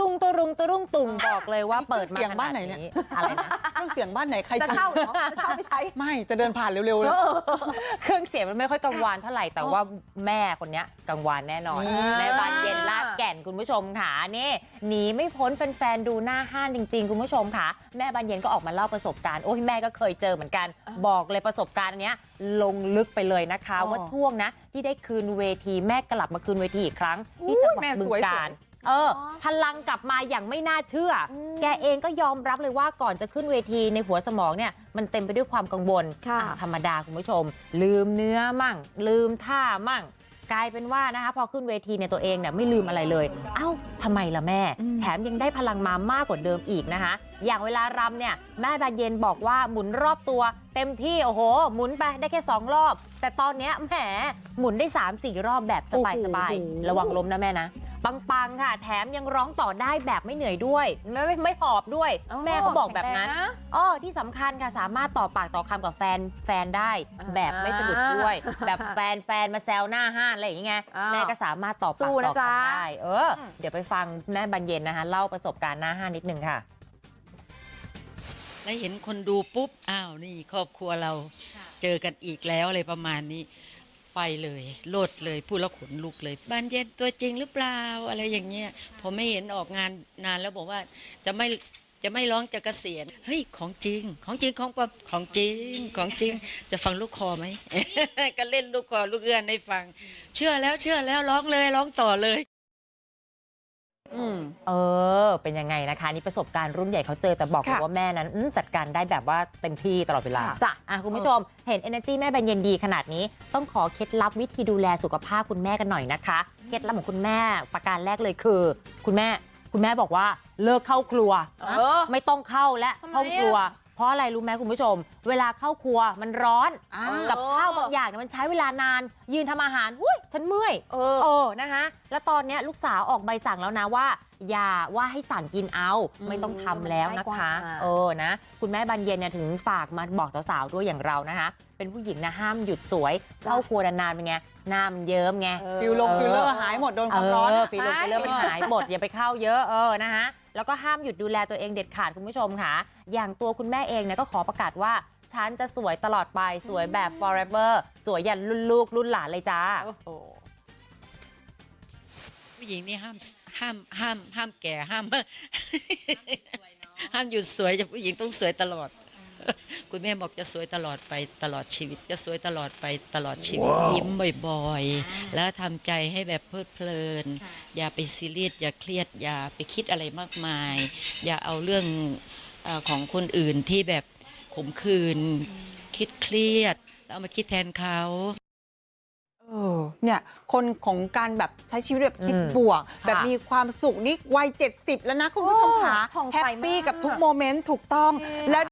ตุ้งตุรุงตุรุงตุงบอกเลยว่าเปิดมาเสียงบ้านไหนเนี่ยขดอะไรนะเครื่องเสียงบ้านไหนใครจะเช่าเหรอจะเช่าไม่ใช้ไม่จะเดินผ่านเร็วๆเลยเออเครื่องเสียงมันไม่ค่อยกังวานเท่าไหร่แต่ว่าแม่คนเนี้ยกังวานแน่นอนนี่แม่บานเย็นลาดแก่นคุณผู้ชมค่ะนี่หนีไม่พ้นแฟนๆดูหน้าห้านจริง ๆ คุณผู้ชมค่ะ แม่บานเย็นก็ออกมาเล่าประสบการณ์โอ้ยแม่ก็เคยเจอเหมือนกันอ่าบอกเลยประสบการณ์อันเนี้ยลงลึกไปเลยนะคะอ๋อว่าช่วงนะที่ได้คืนเวทีแม่กลับมาคืนเวทีอีกครั้งที่จังหวัดแม่บึสงวยกาฬสวย เออ พลังกลับมาอย่างไม่น่าเชื่ออมแกเองก็ยอมรับเลยว่าก่อนจะขึ้นเวทีในหัวสมองเนี่ยมันเต็มไปด้วยความกังวลค่ะ อ่ธรรมดาคุณผู้ชม ลืมเนื้อมั่ง ลืมท่ามั่ง กลายเป็นว่านะคะพอขึ้นเวทีเนี่ยตัวเองเนี่ยไม่ลืมอะไรเลย เอ้าทำไมล่ะแม่ อืม แถมยังได้พลังมามากกว่าเดิมอีกนะคะ อย่างเวลารำเนี่ยแม่บานเย็นบอกว่าหมุนรอบตัว เต็มที่โอ้โห หมุนไปได้แค่ 2 รอบ แต่ตอนเนี้ยแหมหมุนได้ 3-4 รอบแบบสบายโอ้โหๆระวังล้มนะแม่นะ ปังๆค่ะ แถมยังร้องต่อได้แบบไม่เหนื่อยด้วย ไม่ไม่ไม่หอบด้วย แม่เขาบอกแบบนั้นข็งรงะอ้อที่สำคัญค่ะสามารถต่อปากต่อคำกับแฟนแฟนได้อ่าแบบไม่สะดุดด้วย แบบแฟนแฟนมาแซวหน้าห้านอะไรอย่างเงี้ยอ้าวแม่ก็สามารถต่อปากสู้ต่นะอจ๊ะคำได้เออ เดี๋ยวไปฟังแม่บรรเย็นนะคะเล่าประสบการณ์หน้าห้านนิดนึงค่ะแล้วเห็นคนดูปุ๊บ อ้าว นี่ครอบครัวเราเจอกันอีกแล้วอะไรประมาณนี้ ไปเลยโลดเลยพูดแล้วขนลุกเลยบานเย็นตัวจริงหรือเปล่าอะไรอย่างเงี้ยพอไม่เห็นออกงานนานแล้วบอกว่าจะไม่จะไม่ร้องจะเกษียณเฮ้ยของจริง ของจริงของปลอมของจริงของจริง จะฟังลูกคอไหม ก็เล่นลูกคอลูกเอื้อนให้ฟัง เชื่อแล้วเชื่อแล้วร้องเลยร้องต่อเลย เออ เป็นยังไงนะคะ นี่ประสบการณ์รุ่นใหญ่เขาเจอแต่บอกเลยค่ะว่าแม่นั้นอื้อจัดการได้แบบว่าเต็มที่ตลอดเวลาค่ะจ้ะอะคุณผู้ชม เห็น energy แม่บรรเย็นดีขนาดนี้ ต้องขอเคล็ดลับวิธีดูแลสุขภาพคุณแม่กันหน่อยนะคะ เคล็ดลับของคุณแม่ประการแรกเลยคือ คุณแม่คุณแม่บอกว่าเลิกเข้าครัวเออไม่ต้องเข้าและทำไมห้องครัว เพราะอะไรรู้ไหมคุณผู้ชม เวลาเข้าครัวมันร้อนอ่ากับข้าวบางอย่างเนี่ยมันใช้เวลานาน ยืนทำอาหารอุ้ยฉันเมื่อยเออเออนะคะแล้วตอนเนี้ยลูกสาวออกใบสั่งแล้วนะว่า อย่าว่าให้สั่งกินเอาอืมไม่ต้องทำแล้วนะคะง่ายกว่าเออนะคุณแม่บานเย็นเนี่ยถึงฝากมาบอกสาวๆด้วยอย่างเรานะคะเป็นผู้หญิงนะห้ามหยุดสวยเข้าครัวนานๆเป็นไง หน้ามันเยิ้มไงเออฟิลลงฟิลเลอร์หายหมดโดนความร้อนเอออะฟิลเลอร์ฟิลเลอร์มันหายหมดอย่าไปเข้าเยอะเออนะคะแล้วก็ห้ามหยุดดูแลตัวเองเด็ดขาดคุณผู้ชมค่ะ อย่างตัวคุณแม่เองเนี่ยก็ขอประกาศว่าฉันจะสวยตลอดไปสวยแบบ forever สวยยันรุ่นลูกรุ่นหลานเลยจ้าโอ้โหผู้หญิงนี่ห้ามห้ามห้ามห้ามแก่ห้ามห้ามหยุดสวยจะผู้หญิงต้องสวยตลอด คุณแม่บอกจะสวยตลอดไปตลอดชีวิต จะสวยตลอดไปตลอดชีวิตยิ้มบ่อยๆ แล้วทำใจให้แบบเพลิดเพลิน อย่าไปซีเรียสอย่าเครียดอย่าไปคิดอะไรมากมาย อย่าเอาเรื่องเออของคนอื่นที่แบบขมขื่นคิดเครียดแล้วเอามาคิดแทนเขา เออเนี่ยคนของการแบบใช้ชีวิตแบบคิดอืมบวกค่ะแบบมีความสุขนี่วัย 70 แล้วนะคุณผู้ชมค่ะผ่องแฮใสปปี้มากกับทุกโมเมนต์ถูกต้อง จริง แล้ว